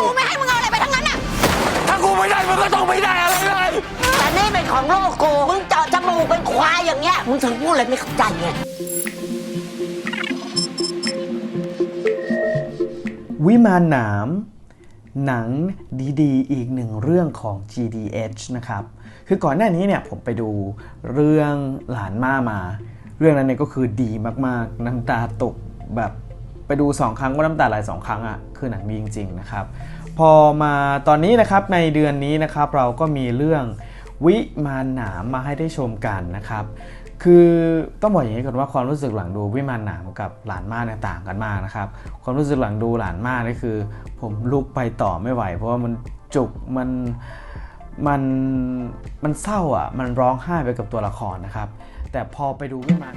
กูไม่ให้มึงเอาอะไรไปทั้งนั้นอะ ถ้ากูไม่ได้มันก็ต้องไม่ได้อะไรเลยแต่นี่เป็นของลูกกูมึงเจาะจมูกเป็นควายอย่างเงี้ย มึงถึงพูดอะไรไม่เข้าใจไง วิมานหนาม หนังดีๆ อีกหนึ่งเรื่องของ GDH นะครับ คือก่อนหน้านี้เนี่ยผมไปดูเรื่องหลานมามา เรื่องนั้นเนี่ยก็คือดีมากๆ น้ำตาตกแบบ ไปดู 2 ครั้งก็น้ำตาไหลสองครั้งอะ่ะคือหนังดีจริงๆนะครับพอมาตอนนี้นะครับในเดือนนี้นะครับเราก็มีเรื่องวิมานหนามมาให้ได้ชมกันนะครับ คือต้องบอกอย่างนี้ก่อนว่าความรู้สึกหลังดูวิมานหนามกับหลานมากเนี่ยต่างกันมากนะครับ ความรู้สึกหลังดูหลานมากนี่คือ ผมลุกไปต่อไม่ไหว เพราะว่ามันจุกมันมันมันเศร้าอะมันร้องไห้ไปกับตัวละครนะครับ แต่พอไปดูวิมาน